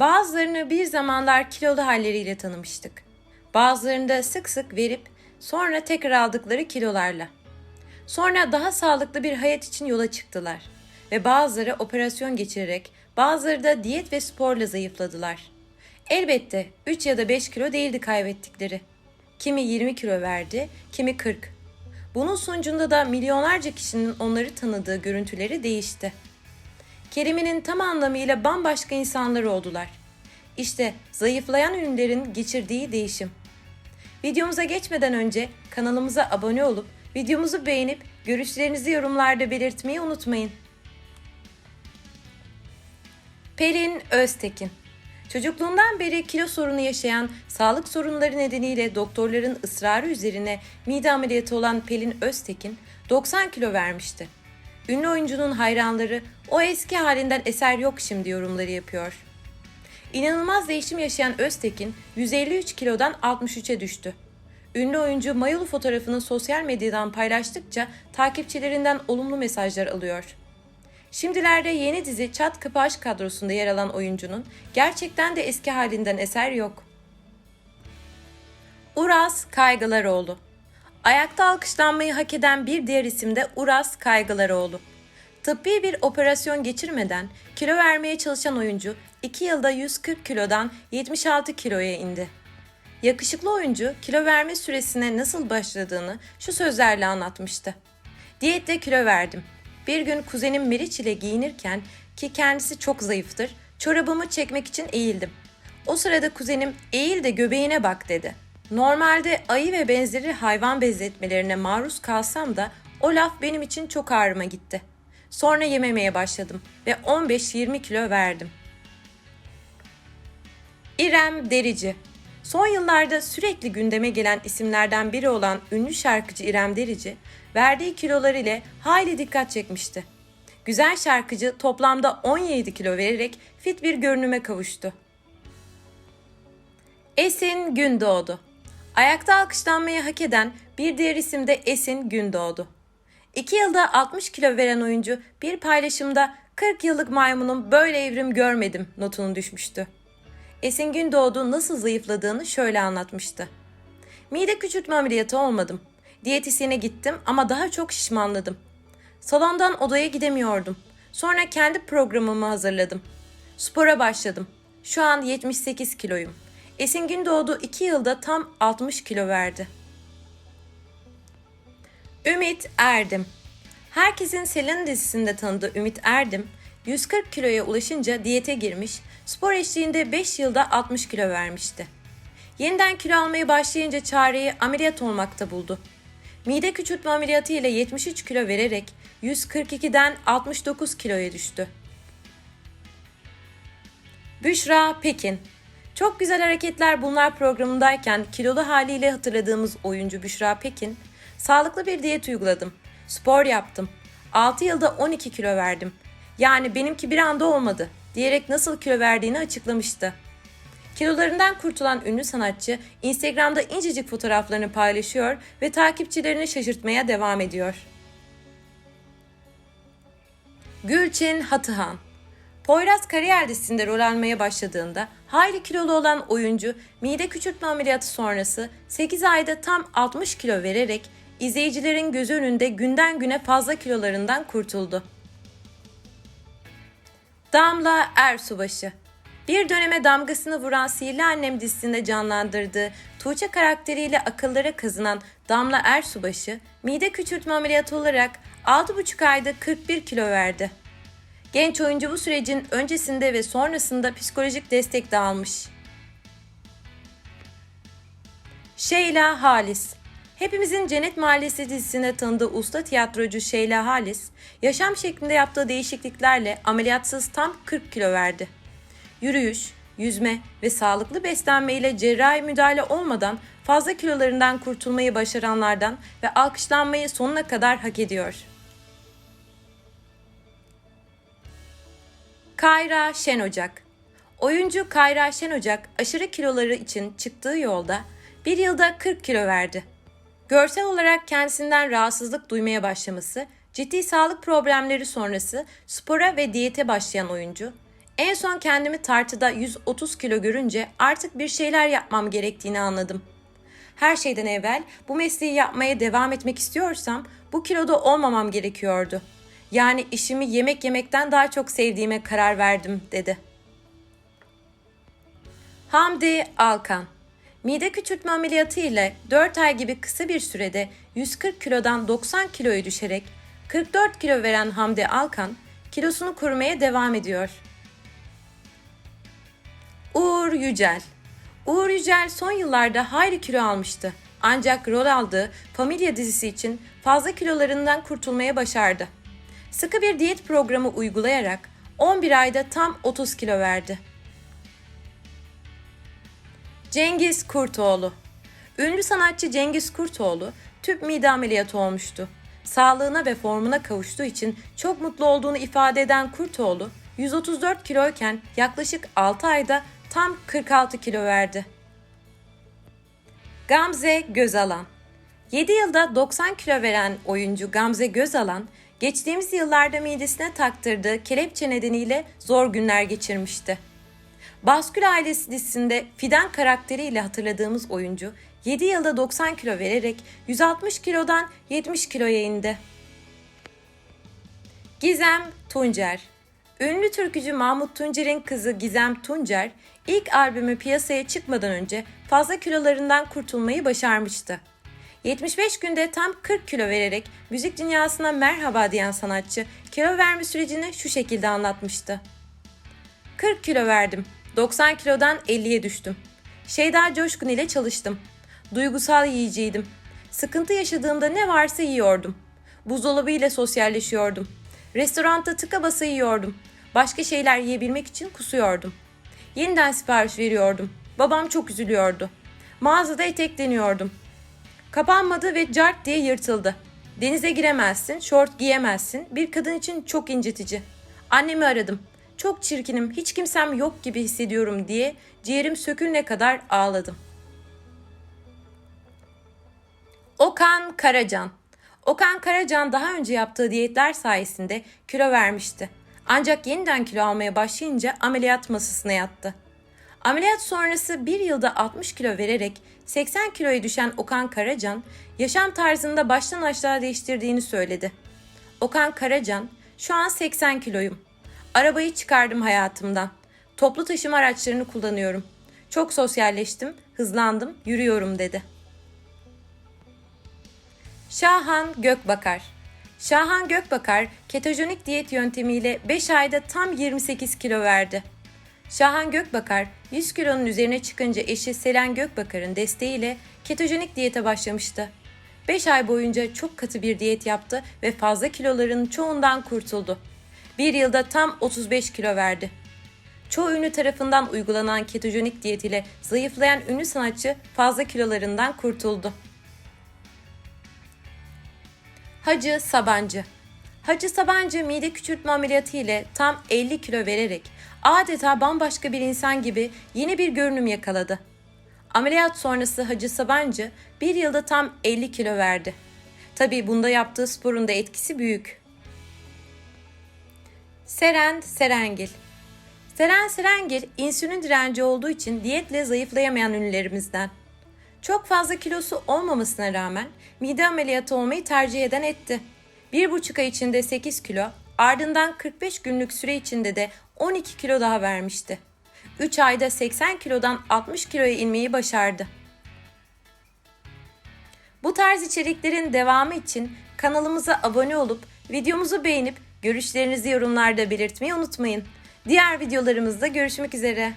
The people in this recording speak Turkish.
Bazılarını bir zamanlar kilolu halleriyle tanımıştık. Bazılarını da sık sık verip sonra tekrar aldıkları kilolarla. Sonra daha sağlıklı bir hayat için yola çıktılar ve bazıları operasyon geçirerek, bazıları da diyet ve sporla zayıfladılar. Elbette 3 ya da 5 kilo değildi kaybettikleri. Kimi 20 kilo verdi, kimi 40. Bunun sonucunda da milyonlarca kişinin onları tanıdığı görüntüleri değişti. Kelimenin tam anlamıyla bambaşka insanlar oldular. İşte zayıflayan ünlülerin geçirdiği değişim. Videomuza geçmeden önce kanalımıza abone olup videomuzu beğenip görüşlerinizi yorumlarda belirtmeyi unutmayın. Pelin Öztekin Çocukluğundan beri kilo sorunu yaşayan, sağlık sorunları nedeniyle doktorların ısrarı üzerine mide ameliyatı olan Pelin Öztekin 90 kilo vermişti. Ünlü oyuncunun hayranları o eski halinden eser yok şimdi yorumları yapıyor. İnanılmaz değişim yaşayan Öztekin 153 kilodan 63'e düştü. Ünlü oyuncu mayolu fotoğrafını sosyal medyadan paylaştıkça takipçilerinden olumlu mesajlar alıyor. Şimdilerde yeni dizi Çat Kapı Aşk kadrosunda yer alan oyuncunun gerçekten de eski halinden eser yok. Uras Kaygılaroğlu Ayakta alkışlanmayı hak eden bir diğer isim de Uras Kaygılaroğlu. Tıbbi bir operasyon geçirmeden kilo vermeye çalışan oyuncu 2 yılda 140 kilodan 76 kiloya indi. Yakışıklı oyuncu kilo verme süresine nasıl başladığını şu sözlerle anlatmıştı. Diyette kilo verdim. Bir gün kuzenim Meriç ile giyinirken ki kendisi çok zayıftır, çorabımı çekmek için eğildim. O sırada kuzenim eğil de göbeğine bak dedi. Normalde ayı ve benzeri hayvan benzetmelerine maruz kalsam da o laf benim için çok ağrıma gitti. Sonra yememeye başladım ve 15-20 kilo verdim. İrem Derici Son yıllarda sürekli gündeme gelen isimlerden biri olan ünlü şarkıcı İrem Derici, verdiği kilolar ile hayli dikkat çekmişti. Güzel şarkıcı toplamda 17 kilo vererek fit bir görünüme kavuştu. Esin Gündoğdu Ayakta alkışlanmayı hak eden bir diğer isim de Esin Gündoğdu. 2 yılda 60 kilo veren oyuncu bir paylaşımda 40 yıllık maymunum böyle evrim görmedim notunu düşmüştü. Esin Gündoğdu nasıl zayıfladığını şöyle anlatmıştı. Mide küçültme ameliyatı olmadım. Diyetisyene gittim ama daha çok şişmanladım. Salondan odaya gidemiyordum. Sonra kendi programımı hazırladım. Spora başladım. Şu an 78 kiloyum. Esin Gündoğdu 2 yılda tam 60 kilo verdi. Ümit Erdim Herkesin Selin dizisinde tanıdığı Ümit Erdim, 140 kiloya ulaşınca diyete girmiş, spor eşliğinde 5 yılda 60 kilo vermişti. Yeniden kilo almaya başlayınca çareyi ameliyat olmakta buldu. Mide küçültme ameliyatı ile 73 kilo vererek 142'den 69 kiloya düştü. Büşra Pekin Çok Güzel Hareketler Bunlar programındayken kilolu haliyle hatırladığımız oyuncu Büşra Pekin, sağlıklı bir diyet uyguladım. Spor yaptım. 6 yılda 12 kilo verdim. Yani benimki bir anda olmadı diyerek nasıl kilo verdiğini açıklamıştı. Kilolarından kurtulan ünlü sanatçı Instagram'da incecik fotoğraflarını paylaşıyor ve takipçilerini şaşırtmaya devam ediyor. Gülçin Hatıhan Poyraz kariyer dizisinde rol almaya başladığında hayli kilolu olan oyuncu mide küçültme ameliyatı sonrası 8 ayda tam 60 kilo vererek izleyicilerin gözü önünde günden güne fazla kilolarından kurtuldu. Damla Ersubaşı bir döneme damgasını vuran Sihirli Annem dizisinde canlandırdığı Tuğçe karakteriyle akıllara kazınan Damla Ersubaşı, mide küçültme ameliyatı olarak 6,5 ayda 41 kilo verdi. Genç oyuncu bu sürecin öncesinde ve sonrasında psikolojik destek de almış. Şeyla Halis Hepimizin Cennet Mahallesi dizisinde tanıdığı usta tiyatrocu Şeyla Halis, yaşam şeklinde yaptığı değişikliklerle ameliyatsız tam 40 kilo verdi. Yürüyüş, yüzme ve sağlıklı beslenme ile cerrahi müdahale olmadan fazla kilolarından kurtulmayı başaranlardan ve alkışlanmayı sonuna kadar hak ediyor. Kayra Şenocak Oyuncu Kayra Şenocak aşırı kiloları için çıktığı yolda bir yılda 40 kilo verdi. Görsel olarak kendisinden rahatsızlık duymaya başlaması, ciddi sağlık problemleri sonrası spora ve diyete başlayan oyuncu, En son kendimi tartıda 130 kilo görünce artık bir şeyler yapmam gerektiğini anladım. Her şeyden evvel bu mesleği yapmaya devam etmek istiyorsam bu kiloda olmamam gerekiyordu. Yani işimi yemek yemekten daha çok sevdiğime karar verdim dedi. Hamdi Alkan Mide küçültme ameliyatı ile 4 ay gibi kısa bir sürede 140 kilodan 90 kiloya düşerek 44 kilo veren Hamdi Alkan kilosunu korumaya devam ediyor. Uğur Yücel Uğur Yücel son yıllarda hayli kilo almıştı. Ancak rol aldığı Familya dizisi için fazla kilolarından kurtulmaya başardı. Sıkı bir diyet programı uygulayarak 11 ayda tam 30 kilo verdi. Cengiz Kurtoğlu Ünlü sanatçı Cengiz Kurtoğlu tüp mide ameliyatı olmuştu. Sağlığına ve formuna kavuştuğu için çok mutlu olduğunu ifade eden Kurtoğlu, 134 kiloyken yaklaşık 6 ayda tam 46 kilo verdi. Gamze Gözalan 7 yılda 90 kilo veren oyuncu Gamze Gözalan, geçtiğimiz yıllarda midesine taktırdığı kelepçe nedeniyle zor günler geçirmişti. Baskül ailesi dizisinde Fidan karakteriyle hatırladığımız oyuncu 7 yılda 90 kilo vererek 160 kilodan 70 kiloya indi. Gizem Tuncer Ünlü türkücü Mahmut Tuncer'in kızı Gizem Tuncer, ilk albümü piyasaya çıkmadan önce fazla kilolarından kurtulmayı başarmıştı. 75 günde tam 40 kilo vererek müzik dünyasına merhaba diyen sanatçı kilo verme sürecini şu şekilde anlatmıştı. 40 kilo verdim. 90 kilodan 50'ye düştüm. Şeyda Coşkun ile çalıştım. Duygusal yiyiciydim. Sıkıntı yaşadığımda ne varsa yiyordum. Buzdolabı ile sosyalleşiyordum. Restoranda tıka basa yiyordum. Başka şeyler yiyebilmek için kusuyordum. Yeniden sipariş veriyordum. Babam çok üzülüyordu. Mağazada etekleniyordum. Kapanmadı ve cart diye yırtıldı. Denize giremezsin, şort giyemezsin. Bir kadın için çok incitici. Annemi aradım. Çok çirkinim, hiç kimsem yok gibi hissediyorum diye ciğerim sökülene kadar ağladım. Okan Karacan Okan Karacan daha önce yaptığı diyetler sayesinde kilo vermişti. Ancak yeniden kilo almaya başlayınca ameliyat masasına yattı. Ameliyat sonrası bir yılda 60 kilo vererek 80 kiloya düşen Okan Karacan, yaşam tarzında baştan aşağı değiştirdiğini söyledi. Okan Karacan, şu an 80 kiloyum. Arabayı çıkardım hayatımdan. Toplu taşıma araçlarını kullanıyorum. Çok sosyalleştim, hızlandım, yürüyorum dedi. Şahan Gökbakar Şahan Gökbakar ketojenik diyet yöntemiyle 5 ayda tam 28 kilo verdi. Şahan Gökbakar 100 kilonun üzerine çıkınca eşi Selen Gökbakar'ın desteğiyle ketojenik diyete başlamıştı. 5 ay boyunca çok katı bir diyet yaptı ve fazla kiloların çoğundan kurtuldu. Bir yılda tam 35 kilo verdi. Çoğu ünlü tarafından uygulanan ketojenik diyet ile zayıflayan ünlü sanatçı fazla kilolarından kurtuldu. Hacı Sabancı Hacı Sabancı mide küçültme ameliyatı ile tam 50 kilo vererek adeta bambaşka bir insan gibi yeni bir görünüm yakaladı. Ameliyat sonrası Hacı Sabancı bir yılda tam 50 kilo verdi. Tabi bunda yaptığı sporun da etkisi büyük. Seren Serengil Seren Serengil insülin direnci olduğu için diyetle zayıflayamayan ünlülerimizden. Çok fazla kilosu olmamasına rağmen mide ameliyatı olmayı tercih eden etti. Bir buçuk ay içinde 8 kilo, ardından 45 günlük süre içinde de 12 kilo daha vermişti. 3 ayda 80 kilodan 60 kiloya inmeyi başardı. Bu tarz içeriklerin devamı için kanalımıza abone olup videomuzu beğenip görüşlerinizi yorumlarda belirtmeyi unutmayın. Diğer videolarımızda görüşmek üzere.